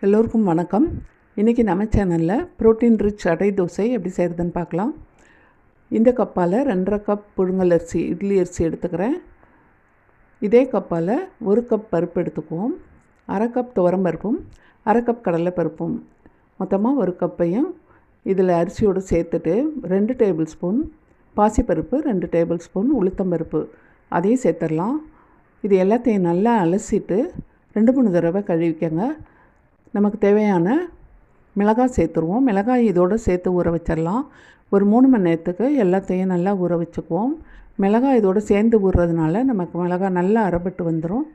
எல்லோருக்கும் வணக்கம். இன்றைக்கி நம்ம சேனலில் ப்ரோட்டீன் ரிச் அடை தோசை எப்படி செய்கிறதுன்னு பார்க்கலாம். இந்த கப்பால் ரெண்டரை கப் புழுங்கல் அரிசி இட்லி அரிசி எடுத்துக்கிறேன். இதே கப்பால் ஒரு கப் பருப்பு எடுத்துக்குவோம். அரை கப் துவரம் பருப்பும் அரை கப் கடலை பருப்பும். மொத்தமாக ஒரு கப்பையும் இதில் அரிசியோடு சேர்த்துட்டு ரெண்டு டேபிள் ஸ்பூன் பாசிப்பருப்பு ரெண்டு டேபிள் ஸ்பூன் உளுத்தம்பருப்பு அதையும் சேர்த்துடலாம். இது எல்லாத்தையும் நல்லா அலசிட்டு ரெண்டு மூணு தடவை கழுவிக்கங்க. நமக்கு தேவையான மிளகாய் சேர்த்துருவோம். மிளகாய் இதோடு சேர்த்து ஊற வச்சிடலாம். ஒரு மூணு மணி நேரத்துக்கு எல்லாத்தையும் நல்லா ஊற வச்சுக்குவோம். மிளகாய் இதோடு சேர்ந்து ஊறுறதுனால நமக்கு மிளகாய் நல்லா அரைப்பட்டு வந்துடும்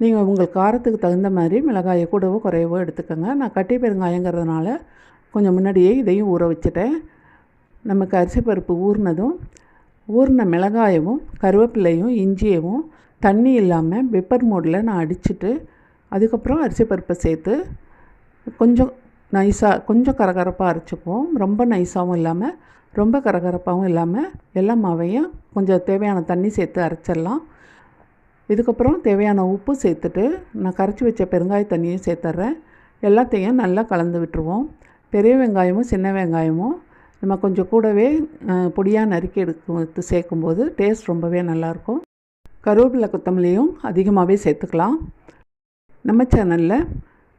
நீங்கள் உங்கள் காரத்துக்கு தகுந்த மாதிரி மிளகாயை கூடவோ குறையவோ எடுத்துக்கோங்க. நான் கட்டி பெருங்காயங்கிறதுனால கொஞ்சம் முன்னாடியே இதையும் ஊற வச்சுட்டேன். நமக்கு அரிசி பருப்பு ஊறினதும் ஊறின மிளகாயவும் கருவேப்பிலையும் இஞ்சியவும் தண்ணி இல்லாமல் பெப்பர் மோடில் நான் அடிச்சுட்டு அதுக்கப்புறம் அரிசி பருப்பை சேர்த்து கொஞ்சம் நைஸாக கொஞ்சம் கரகரப்பாக அரைச்சிக்குவோம். ரொம்ப நைஸாகவும் இல்லாமல் ரொம்ப கரகரப்பாகவும் இல்லாமல் எல்லா மாவையும் கொஞ்சம் தேவையான தண்ணி சேர்த்து அரைச்சிடலாம். இதுக்கப்புறம் தேவையான உப்பு சேர்த்துட்டு நான் கரைச்சி வச்ச பெருங்காய தண்ணியும் சேர்த்துட்றேன் எல்லாத்தையும் நல்லா கலந்து விட்டுருவோம். பெரிய வெங்காயமும் சின்ன வெங்காயமும் நம்ம கொஞ்சம் கூடவே பொடியாக நறுக்கி எடுத்து சேர்க்கும்போது டேஸ்ட் ரொம்பவே நல்லாயிருக்கும் கருவேப்பிலை கொத்தமல்லியும் அதிகமாகவே சேர்த்துக்கலாம். நம்ம சேனலில்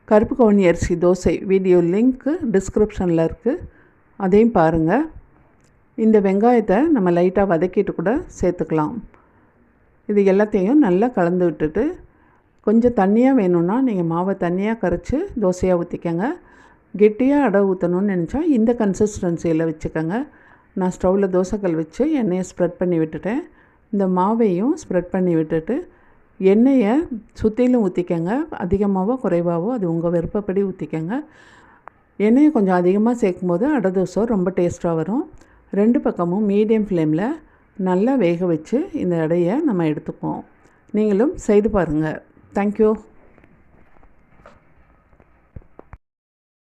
கருப்பு கவுனி அரிசி தோசை வீடியோ லிங்க்கு டிஸ்கிரிப்ஷனில் இருக்குது அதையும் பாருங்கள் இந்த வெங்காயத்தை நம்ம லைட்டாக வதக்கிட்டு கூட சேர்த்துக்கலாம். இது எல்லாத்தையும் நல்லா கலந்து விட்டுட்டு கொஞ்சம் தண்ணியாக வேணும்னா நீங்கள் மாவை தண்ணியாக கரைச்சி தோசையாக ஊற்றிக்கங்க கெட்டியாக அடை ஊற்றணும்னு நினச்சா இந்த கன்சிஸ்டன்சியில் வச்சுக்கோங்க. நான் ஸ்டவ்வில் தோசைக்கல் வச்சு எண்ணெயை ஸ்ப்ரெட் பண்ணி விட்டுட்டேன். இந்த மாவையும் ஸ்ப்ரெட் பண்ணி விட்டுட்டு எண்ணெயை சுற்றிலும் ஊற்றிக்கங்க அதிகமாகவோ குறைவாகவோ அது உங்கள் விருப்பப்படி ஊற்றிக்கங்க எண்ணெயை கொஞ்சம் அதிகமாக சேர்க்கும் போது அடை தோசை ரொம்ப டேஸ்ட்டாக வரும். ரெண்டு பக்கமும் மீடியம் ஃப்ளேமில் நல்லா வேக வச்சு இந்த இடையை நம்ம எடுத்துப்போம். நீங்களும் செய்து பாருங்கள் தேங்க்யூ